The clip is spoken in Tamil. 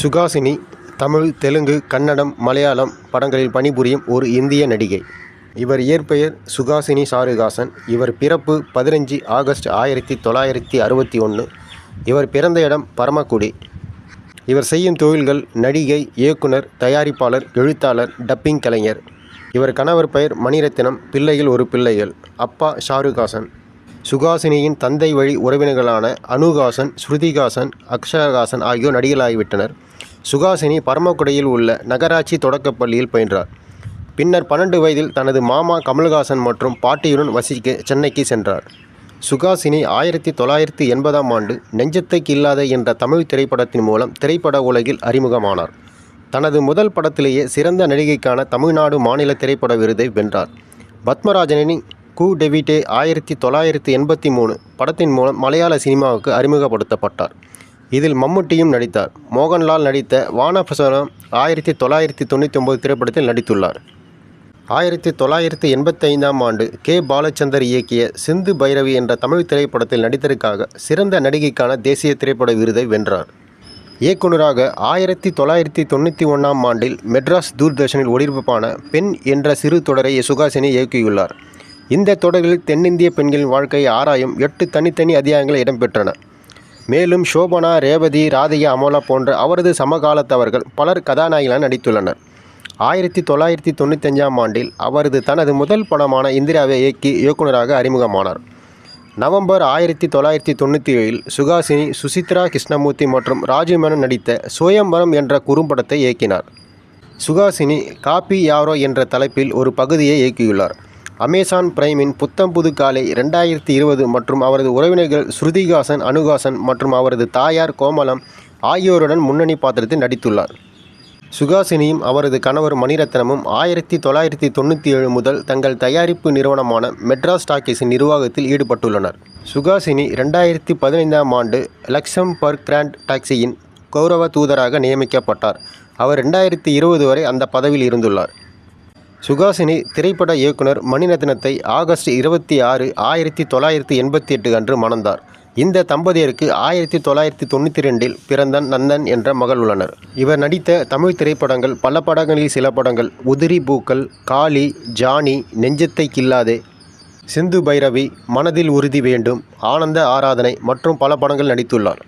சுஹாசினி தமிழ் தெலுங்கு கன்னடம் மலையாளம் படங்களில் பணிபுரியும் ஒரு இந்திய நடிகை. இவர் இயற்பெயர் சுஹாசினி சாருகாசன் இவர் பிறப்பு பதினஞ்சு ஆகஸ்ட் ஆயிரத்தி தொள்ளாயிரத்தி அறுபத்தி ஒன்று இவர் பிறந்த இடம் பரமக்குடி. இவர் செய்யும் தொழில்கள் நடிகை இயக்குனர் தயாரிப்பாளர் எழுத்தாளர் டப்பிங் கலைஞர். இவர் கணவர் பெயர் மணிரத்னம் பிள்ளைகள் ஒரு பிள்ளைகள் அப்பா ஷாருகாசன் சுகாசினியின் தந்தை வழி உறவினர்களான அனுகாசன் ஸ்ருதிகாசன் அக்ஷரகாசன் ஆகியோர் நடிகர்களாகிவிட்டனர். சுகாசினி பரமக்குடியில் உள்ள நகராட்சி தொடக்கப் பள்ளியில் பயின்றார். பின்னர் பன்னெண்டு வயதில் தனது மாமா கமல்ஹாசன் மற்றும் பாட்டியுடன் வசிக்க சென்னைக்கு சென்றார். சுகாசினி ஆயிரத்தி தொள்ளாயிரத்தி எண்பதாம் ஆண்டு நெஞ்சத்தை இல்லாத என்ற தமிழ் திரைப்படத்தின் மூலம் திரைப்பட உலகில் அறிமுகமானார். தனது முதல் படத்திலேயே சிறந்த நடிகைக்கான தமிழ்நாடு மாநில திரைப்பட விருதை வென்றார். பத்மராஜனின் கு டெவிட்டே ஆயிரத்தி தொள்ளாயிரத்தி எண்பத்தி மூணு படத்தின் மூலம் மலையாள சினிமாவுக்கு அறிமுகப்படுத்தப்பட்டார். இதில் மம்முட்டியும் நடித்தார். மோகன்லால் நடித்த வானபிரசனம் ஆயிரத்தி தொள்ளாயிரத்தி தொண்ணூற்றி ஒம்பது திரைப்படத்தில் நடித்துள்ளார். ஆயிரத்தி தொள்ளாயிரத்தி எண்பத்தைந்தாம் ஆண்டு கே. பாலச்சந்தர் இயக்கிய சிந்து பைரவி என்ற தமிழ் திரைப்படத்தில் நடித்ததற்காக சிறந்த நடிகைக்கான தேசிய திரைப்பட விருதை வென்றார். இயக்குனராக ஆயிரத்தி தொள்ளாயிரத்தி தொண்ணூற்றி ஒன்றாம் ஆண்டில் மெட்ராஸ் தூர்தர்ஷனில் ஒளிபரப்பான பெண் என்ற சிறு தொடரை சுகாசினி இயக்கியுள்ளார். இந்த தொடரில் தென்னிந்திய பெண்களின் வாழ்க்கையை ஆராயும் எட்டு தனித்தனி அத்தியாயங்கள் இடம்பெற்றன. மேலும் சோபனா ரேவதி ராதிகா அமோலா போன்ற அவரது சமகாலத்தவர்கள் பலர் கதாநாயகிகளாக நடித்துள்ளனர். ஆயிரத்தி தொள்ளாயிரத்தி தொண்ணூத்தஞ்சாம் ஆண்டில் அவரது தனது முதல் படமான இந்திராவை இயக்கி இயக்குனராக அறிமுகமானார். நவம்பர் ஆயிரத்தி தொள்ளாயிரத்தி தொண்ணூற்றி ஏழில் சுகாசினி சுசித்ரா கிருஷ்ணமூர்த்தி மற்றும் ராஜு மேனன் நடித்த சுயம்பரம் என்ற குறும்படத்தை இயக்கினார். சுகாசினி காப்பி யாரோ என்ற தலைப்பில் ஒரு பகுதியை இயக்கியுள்ளார். அமேசான் பிரைமின் புத்தம் புது காலை ரெண்டாயிரத்தி இருபது மற்றும் அவரது உறவினர்கள் ஸ்ருதிகாசன் அனுகாசன் மற்றும் அவரது தாயார் கோமலம் ஆகியோருடன் முன்னணி பாத்திரத்தில் நடித்துள்ளார். சுகாசினியும் அவரது கணவர் மணிரத்னமும் ஆயிரத்தி தொள்ளாயிரத்தி தொண்ணூற்றி ஏழு முதல் தங்கள் தயாரிப்பு நிறுவனமான மெட்ராஸ் டாக்கீஸின் நிர்வாகத்தில் ஈடுபட்டுள்ளனர். சுகாசினி ரெண்டாயிரத்தி பதினைந்தாம் ஆண்டு லக்சம்பர்க் கிராண்ட் டாக்ஸியின் கௌரவ தூதராக நியமிக்கப்பட்டார். அவர் ரெண்டாயிரத்தி இருபது வரை அந்த பதவியில் இருந்துள்ளார். சுகாசினி திரைப்பட இயக்குனர் மணிரத்னத்தை ஆகஸ்ட் இருபத்தி ஆறு ஆயிரத்தி தொள்ளாயிரத்தி எண்பத்தி எட்டு அன்று மணந்தார். இந்த தம்பதியருக்கு ஆயிரத்தி தொள்ளாயிரத்தி தொண்ணூற்றி ரெண்டில் பிறந்த நந்தன் என்ற மகள் உள்ளனர். இவர் நடித்த தமிழ் திரைப்படங்கள் பல படங்களில் சில படங்கள் உதிரி பூக்கள் காளி ஜானி நெஞ்சத்தை கில்லாதே சிந்து பைரவி மனதில் உறுதி வேண்டும் ஆனந்த ஆராதனை மற்றும் பல படங்கள் நடித்துள்ளார்.